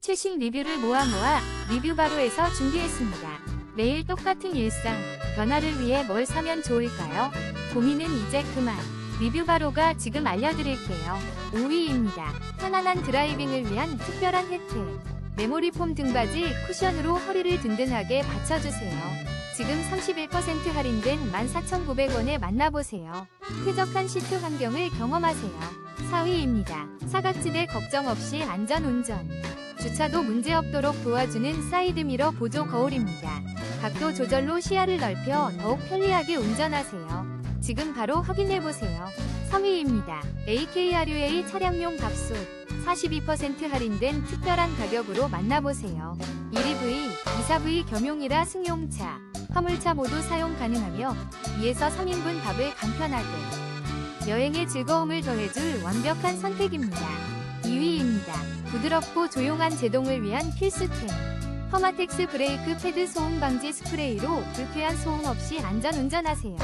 최신 리뷰를 모아 모아 리뷰 바로에서 준비했습니다. 매일 똑같은 일상, 변화를 위해 뭘 사면 좋을까요? 고민은 이제 그만. 리뷰 바로가 지금 알려드릴게요. 5위입니다. 편안한 드라이빙을 위한 특별한 혜택. 메모리 폼 등받이 쿠션으로 허리를 든든하게 받쳐주세요. 지금 31% 할인된 14,900원에 만나보세요. 쾌적한 시트 환경을 경험하세요. 4위입니다. 사각지대 걱정 없이 안전 운전. 주차도 문제없도록 도와주는 사이드미러 보조 거울입니다. 각도 조절로 시야를 넓혀 더욱 편리하게 운전하세요. 지금 바로 확인해보세요. 3위입니다. AKRUA 차량용 밥솥 42% 할인된 특별한 가격으로 만나보세요. 1EV, 2사V 겸용이라 승용차, 화물차 모두 사용 가능하며 2에서 3인분 밥을 간편하게 여행의 즐거움을 더해줄 완벽한 선택입니다. 2위입니다. 부드럽고 조용한 제동을 위한 필수템. 퍼마텍스 브레이크 패드 소음 방지 스프레이로 불쾌한 소음 없이 안전 운전하세요.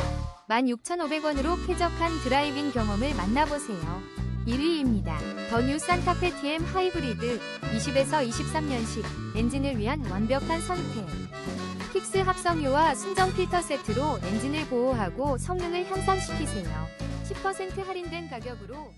16,500원으로 쾌적한 드라이빙 경험을 만나보세요. 1위입니다. 더 뉴 산타페 TM 하이브리드 20에서 23년식 엔진을 위한 완벽한 선택. 픽스 합성유와 순정 필터 세트로 엔진을 보호하고 성능을 향상시키세요. 10% 할인된 가격으로